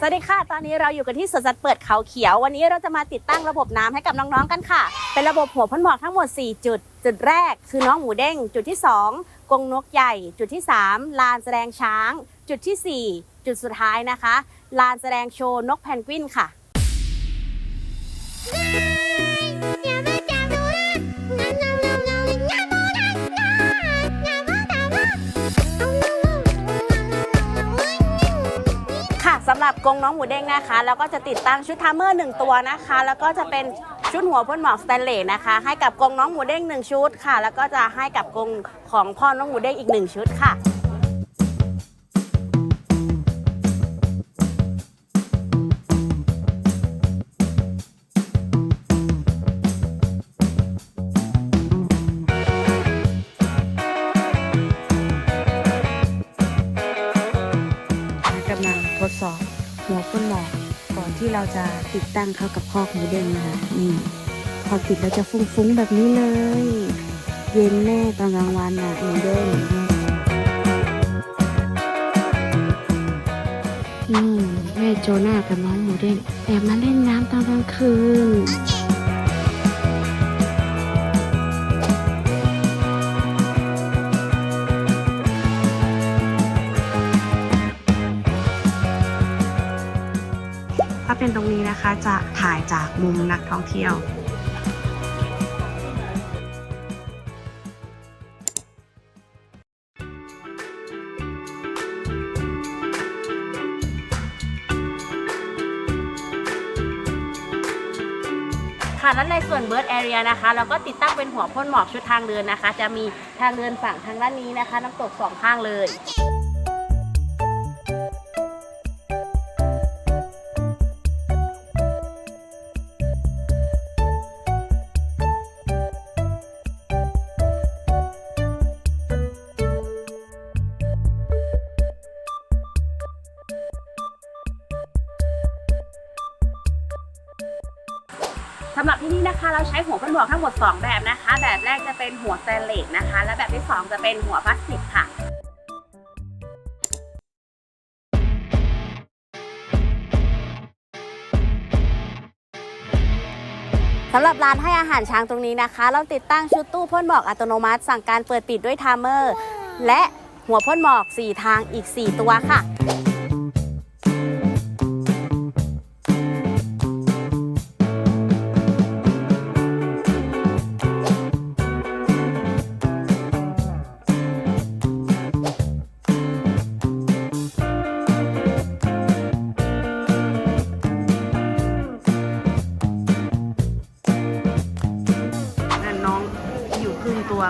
สวัสดีค่ะ ตอนนี้เราอยู่กันที่สวนสัตว์เปิดเขาเขียว วันนี้เราจะมาติดตั้งระบบน้ำให้กับน้องๆกันค่ะ เป็นระบบหัวพ่นหมอกทั้งหมด 4 จุด จุดแรก คือน้องหมูเด้ง จุดที่ 2กรงนกใหญ่ จุดที่ 3 ลานแสดงช้าง จุดทีสี่ 4 จุดสุดท้ายนะคะ ลานแสดงโชว์นกแพนกวินค่ะ ค่ะสำหรับกรงน้องหมูเด้งนะคะ แล้วก็จะติดตั้งชุดทามเมอร์หนึ่งตัวนะคะ แล้วก็จะเป็นชุดหัวพ่นหมอกสแตนเลสนะคะ ให้กับกรงน้องหมูเด้งหนึ่งชุดค่ะ แล้วก็จะให้กับกรงของพ่อน้องหมูเด้งอีกหนึ่งชุดค่ะ พ่นหมอกก่อนที่เราจะติดตั้งเข้ากับคอกหมูเด้งนะคะนี่พอติดแล้วจะฟุ้งๆแบบนี้เลย เย็นแน่ตอนกลางวันอะหมูเด้งนี่แม่โจนากับน้องหมูเด้งแอบมาเล่นน้ำตอนกลางคืน ถ้าเป็นตรงนี้นะคะจะถ่ายจากมุมนักท่องเที่ยวค่ะแล้วในส่วนเบิร์ดแอเรียนะคะเราก็ติดตั้งเป็นหัวพ่นหมอกชุดทางเดินนะคะ จะมีทางเดินฝั่งทางด้านนี้นะคะ น้ำตกสองข้างเลย สำหรับที่นี่นะคะเราใช้หัวพ่นหมอกทั้งหมด 2 แบบนะคะ แบบแรกจะเป็นหัวสแตนเลสนะคะ และแบบที่ 2 จะเป็นหัวพลาสติกค่ะสำหรับร้านให้อาหารช้างตรงนี้นะคะ เราติดตั้งชุดตู้พ่นหมอกอัตโนมัติ สั่งการเปิดปิดด้วยไทม์เมอร์ และหัวพ่นหมอก 4 ทางอีก 4 ตัวค่ะ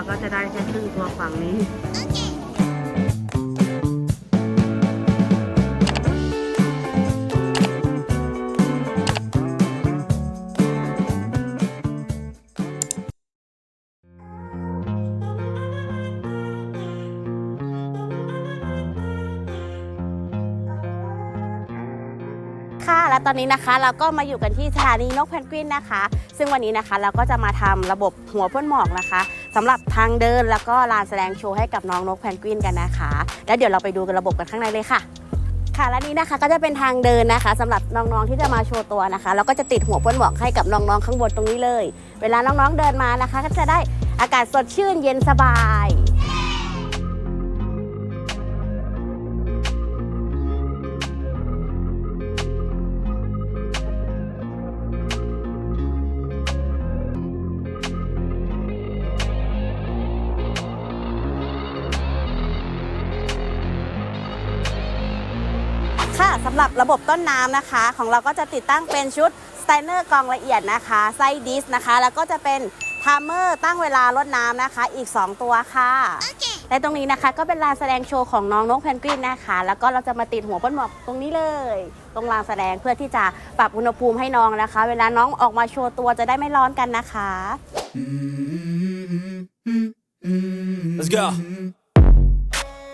ก็จะได้แค่ครึ่งตัวฝั่งนี้ค่ะและตอนนี้นะคะเราก็มาอยู่กันที่สถานีนกแพนกวินนะคะ ซึ่งวันนี้นะคะเราก็จะมาทำระบบหัวพ่นหมอกนะคะ สำหรับทางเดินแล้วก็ลานแสดงโชว์ให้กับน้องนกแพนกวินกันนะคะ แล้วเดี๋ยวเราไปดูกันระบบกันข้างในเลยค่ะค่ะและนี้นะคะก็จะเป็นทางเดินนะคะสำหรับน้องๆที่จะมาโชว์ตัวนะคะแล้วก็จะติดหัวพ่นหมอกให้กับน้องๆข้างบนตรงนี้เลย เวลาน้องๆเดินมานะคะ ก็จะได้อากาศสดชื่นเย็นสบาย สำหรับระบบต้นน้ำนะคะ ของเราก็จะติดตั้งเป็นชุดสไตเนอร์กรองละเอียดนะคะไส้ดิสนะคะ แล้วก็จะเป็นไทม์เมอร์ตั้งเวลาลดน้ำนะคะ อีก 2 ตัวค่ะและตรงนี้นะคะก็เป็นลานแสดงโชว์ของน้องนกแพนกวินนะคะ แล้วก็เราจะมาติดหัวป้นหมอกตรงนี้เลย ตรงลานแสดงเพื่อที่จะปรับอุณหภูมิให้น้องนะคะ เวลาน้องออกมาโชว์ตัวจะได้ไม่ร้อนกันนะคะ Let's go.